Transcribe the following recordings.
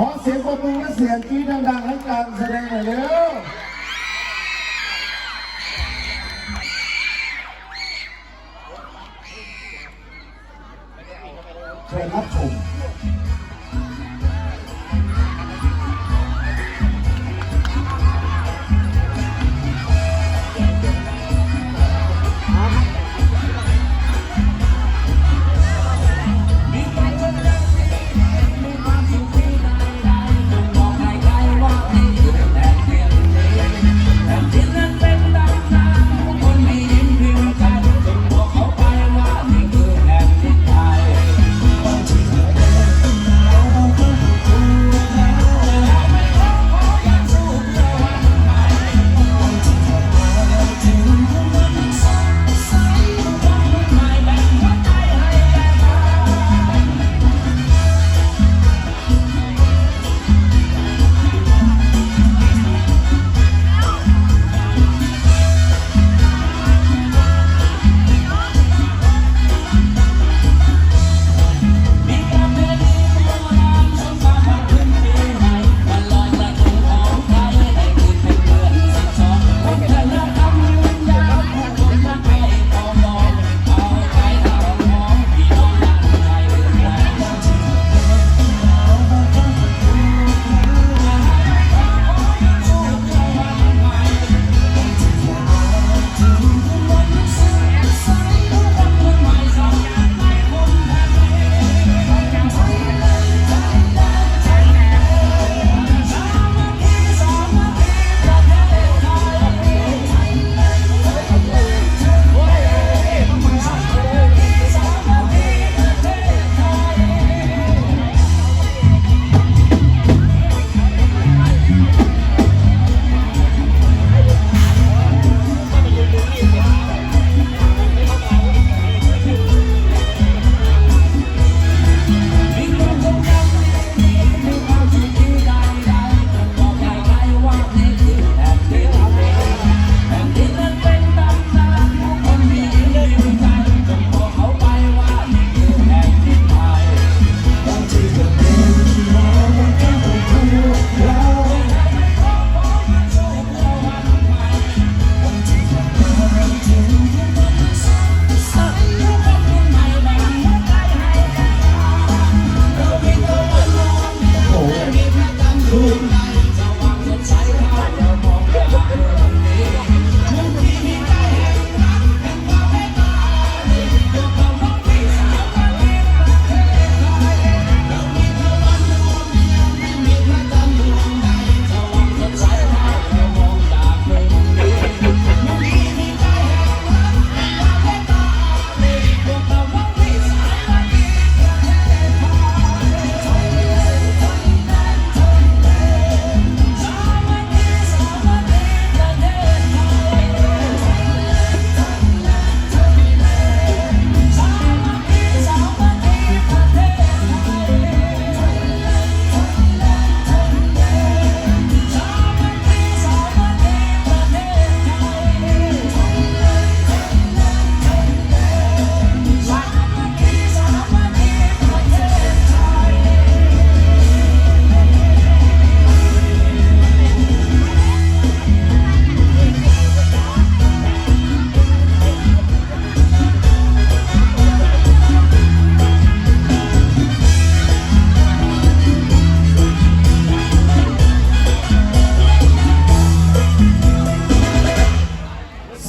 ขอเสียงปรบมือและเสียงกรี๊ดดังๆให้การแสดงหน่อยเร็วเชิญรับชม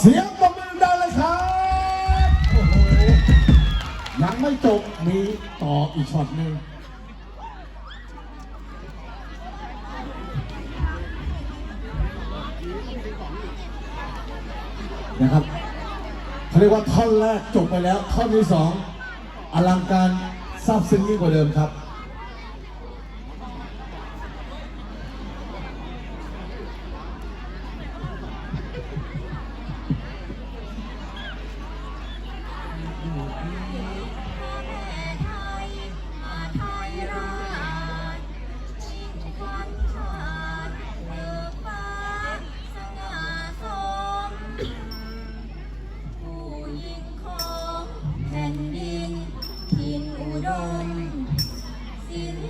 เสียงปรบมือดังเลยครับ โอ้โห ยังไม่จบ มีต่ออีกช็อตหนึ่งนะครับเขาเรียกว่าท่อนแรกจบไปแล้ว ท่อนที่สองอลังการซาบซึ้งยิ่งกว่าเดิมครับ Hãy subscribe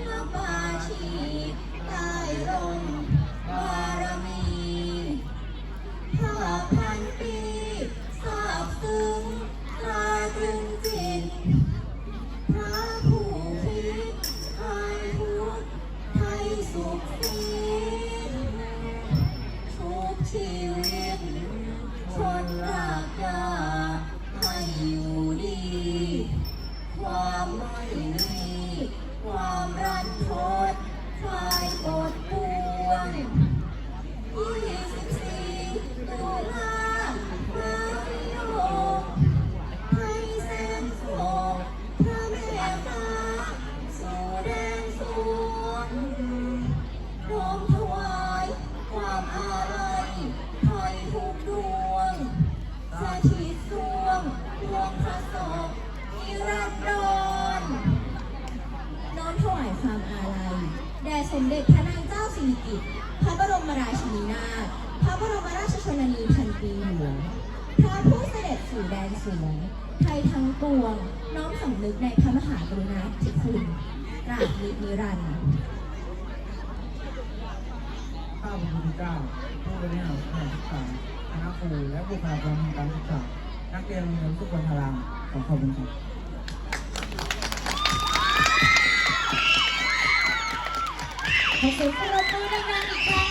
เด็จพระนางเจ้าสิริกิติ์พระบรมราชินีนาถพระบรมราชชนนีพันปีหลวงพระผู้เสด็จสู่แดนสวงไทยทั้งปวง น้อมสำนึกในพระมหากรุณาธิคุณตราบนินิรันดร์ข้าพเจ้าที่เก้าผู้บริหารสถานศึกษาคณะครูและบุคลากรทางการศึกษา นักเรียนโรงเรียนทุกคนพลังขอขอบคุณครับ Thank you.